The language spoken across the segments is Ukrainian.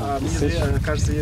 Uh,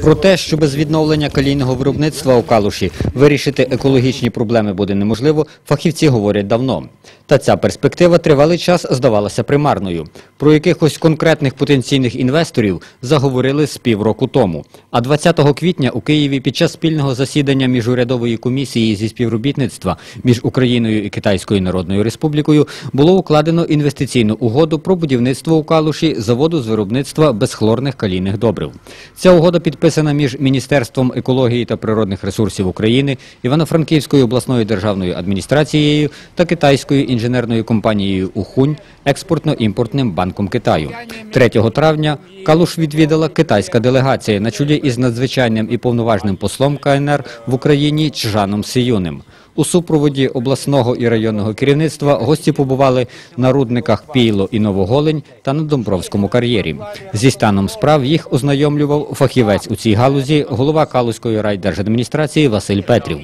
Про те, що без відновлення калійного виробництва у Калуші вирішити екологічні проблеми буде неможливо, фахівці говорять давно. Та ця перспектива тривалий час здавалася примарною. Про якихось конкретних потенційних інвесторів заговорили з півроку тому. А 20 квітня у Києві під час спільного засідання міжурядової комісії зі співробітництва між Україною і Китайською Народною Республікою було укладено інвестиційну угоду про будівництво у Калуші заводу з виробництва безхлорних калійних добрив. Ця угода підписана між Міністерством екології та природних ресурсів України, Івано-Франківською обласною державною адміністрацією та китайською інженерною компанією Ухунь експортно-імпортним банком Китаю. 3 травня Калуш відвідала китайська делегація на чолі із надзвичайним і повноважним послом КНР в Україні Чжаном Сіюним. У супроводі обласного і районного керівництва гості побували на рудниках Пійло і Новоголень та на Домбровському кар'єрі. Зі станом справ їх ознайомлював фахівець у цій галузі, голова Калузької райдержадміністрації Василь Петрів.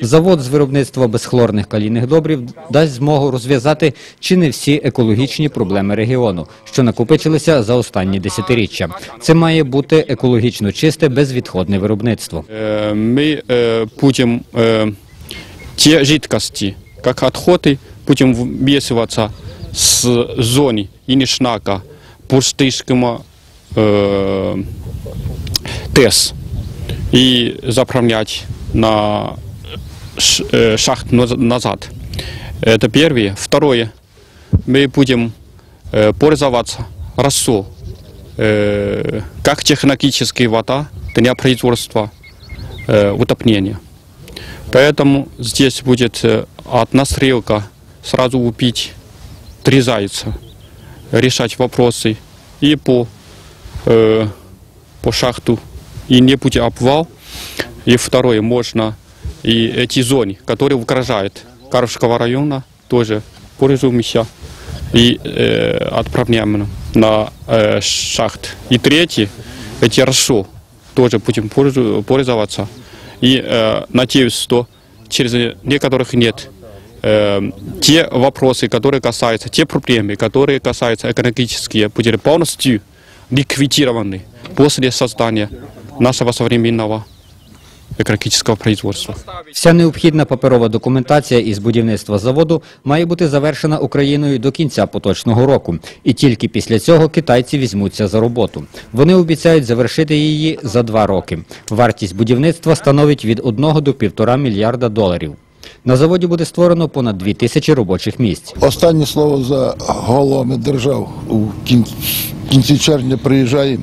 Завод з виробництва безхлорних калійних добрів дасть змогу розв'язати чи не всі екологічні проблеми регіону, що накопичилися за останні десятиріччя. Це має бути екологічно чисте безвідходне виробництво. Э, мы э, будем э, те жидкости, как отходы, будем вмешиваться с зоны Инишнака, Пустышкого э, ТЭС и заправлять на э, шахт наз- назад. Это первое. Второе. Мы будем э, пользоваться росой э, как технологическая вода для производства э, утопления. Поэтому здесь будет э, одна стрелка сразу убить три зайца, решать вопросы и по, э, по шахту, и не будет обвал. И второе, можно и эти зоны, которые угрожают Каровского района, тоже пользуемся и э, отправляем на э, шахт. И третье, эти РСО тоже будем пользоваться. И э, надеюсь, что через некоторых нет э, те вопросы, которые касаются, те проблемы, которые касаются экономические, будут полностью ликвидированы после создания нашего современного экологического производства. Вся необхідна паперова документація із будівництва заводу має бути завершена Україною до кінця поточного року. І тільки після цього китайці візьмуться за роботу. Вони обіцяють завершити її за два роки. Вартість будівництва становить від 1 до 1,5 мільярда доларів. На заводі буде створено понад 2 тисячі робочих місць. Останнє слово за головами держав. У кінці червня приїжджає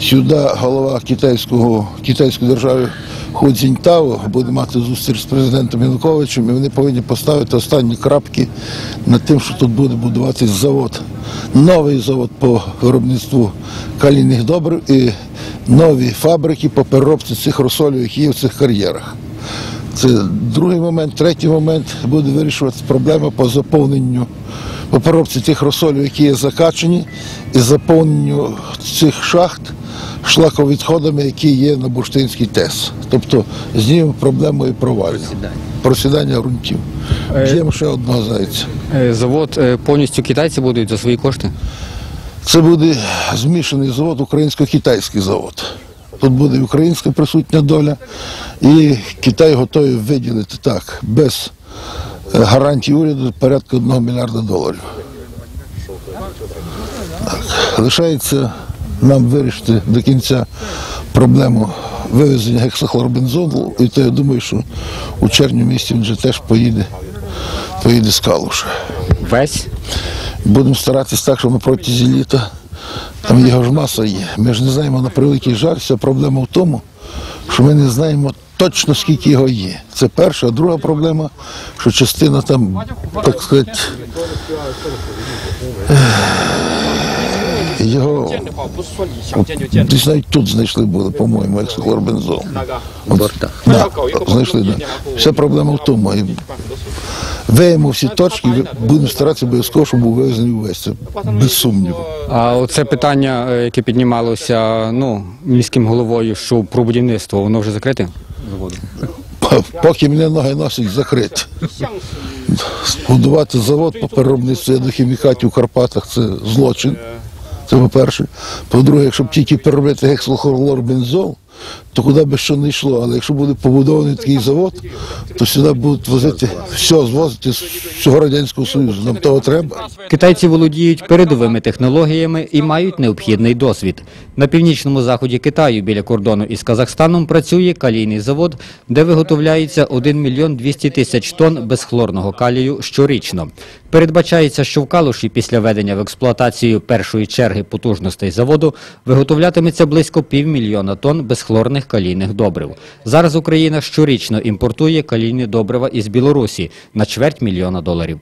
сюди голова китайського, китайської держави Ху Цзіньтао, буде мати зустріч з президентом Януковичем, і вони повинні поставити останні крапки над тим, що тут буде будуватись завод. Новий завод по виробництву калійних добрив і нові фабрики по переробці цих розсолів, які є в цих кар'єрах. Це другий момент. Третій момент буде вирішуватися проблема по заповненню, по переробці тих розсолів, які є закачені, і заповненню цих шахт шлаковідходами, які є на Бурштинській ТЕС. Тобто знімемо проблему і провалення. Просідання ґрунтів. Б'ємо ще одного зайця. Завод е, повністю китайці будуть за свої кошти. Це буде змішаний завод, українсько-китайський завод. Тут буде і українська присутня доля, і Китай готовий виділити так, без е, гарантій уряду порядка 1 мільярда доларів. Так. Лишається нам вирішити до кінця проблему вивезення гексахлорбензолу, і то я думаю, що у червні місяці він вже теж поїде, поїде з Калуша. Весь Будемо старатися так, щоб на протязі літа там його ж маса є. Ми ж не знаємо на превеликий жаль. Вся проблема в тому, що ми не знаємо точно скільки його є. Це перша, а друга проблема, що частина там, так сказати, його десь навіть тут знайшли були, по-моєму, ексохлорбензол. Да, знайшли, да. Вся проблема в тому. І Виємо всі точки, будемо старатися обов'язково, щоб був вивезений увесь. Це без сумніву. А оце питання, е, яке піднімалося ну, міським головою, що про будівництво, воно вже закрите? Поки мене ноги носять закриті. Будувати завод по переробництву ядохімікатів у Карпатах це злочин. Це по-перше. По-друге, якщо б тільки переробляти гексилхлорбензол, то куди би що не йшло. Але якщо буде побудований такий завод, то сюди будуть возити все, звозити з всього Радянського Союзу. Нам того треба. Китайці володіють передовими технологіями і мають необхідний досвід. На північному заході Китаю біля кордону із Казахстаном працює калійний завод, де виготовляється 1 мільйон 200 тисяч тонн безхлорного калію щорічно. Передбачається, що в Калуші після введення в експлуатацію першої черги потужностей заводу виготовлятиметься близько півмільйона тонн безхлорних калійних добрив. Зараз Україна щорічно імпортує калійні добрива із Білорусі на чверть мільйона доларів.